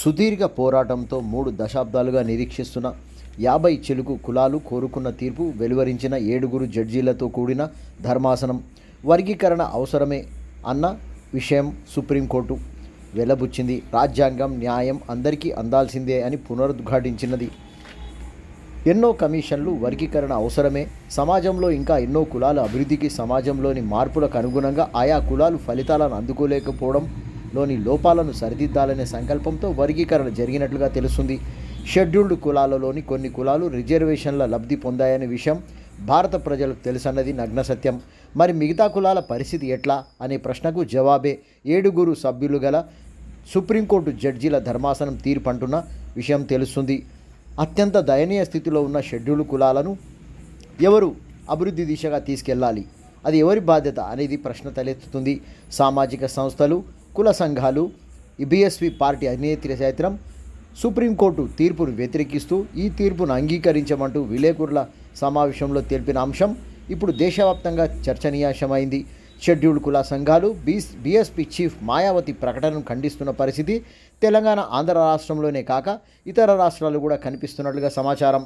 సుదీర్ఘ పోరాటంతో మూడు దశాబ్దాలుగా నిరీక్షిస్తున్న యాభై చెలుకు కులాలు కోరుకున్న తీర్పు వెలువరించిన ఏడుగురు జడ్జీలతో కూడిన ధర్మాసనం వర్గీకరణ అవసరమే అన్న విషయం సుప్రీంకోర్టు వెలబుచ్చింది రాజ్యాంగం న్యాయం అందరికీ అందాల్సిందే అని పునరుద్ఘాటించినది. ఎన్నో కమిషన్లు వర్గీకరణ అవసరమే. సమాజంలో ఇంకా ఎన్నో కులాల అభివృద్ధికి సమాజంలోని మార్పులకు అనుగుణంగా ఆయా కులాలు ఫలితాలను అందుకోలేకపోవడం లోని లోపాలను సరిదిద్దాలనే సంకల్పంతో వర్గీకరణ జరిగినట్లుగా తెలుస్తుంది. షెడ్యూల్డ్ కులాలలోని కొన్ని కులాలు రిజర్వేషన్ల లబ్ధి పొందాయనే విషయం భారత ప్రజలకు తెలుసన్నది నగ్న సత్యం. మరి మిగతా కులాల పరిస్థితి ఎట్లా? అనే ప్రశ్నకు జవాబే ఏడుగురు సభ్యులు గల సుప్రీంకోర్టు జడ్జీల ధర్మాసనం తీర్పంటున్న విషయం తెలుస్తుంది. అత్యంత దయనీయ స్థితిలో ఉన్న షెడ్యూల్ కులాలను ఎవరు అభివృద్ధి దిశగా తీసుకెళ్ళాలి అది ఎవరి బాధ్యత అనేది ప్రశ్న తలెత్తుతుంది. సామాజిక సంస్థలు కుల సంఘాలు బీఎస్పీ పార్టీ అధినేత్రి సైతం సుప్రీంకోర్టు తీర్పును వ్యతిరేకిస్తూ ఈ తీర్పును అంగీకరించమంటూ విలేకరుల సమావేశంలో తెలిపిన అంశం ఇప్పుడు దేశవ్యాప్తంగా చర్చనీయాంశమైంది. షెడ్యూల్డ్ కుల సంఘాలు బీ బీఎస్పీ చీఫ్ మాయావతి ప్రకటనను ఖండిస్తున్న పరిస్థితి తెలంగాణ ఆంధ్ర రాష్ట్రంలోనే కాక ఇతర రాష్ట్రాలు కూడా కనిపిస్తున్నట్లుగా సమాచారం.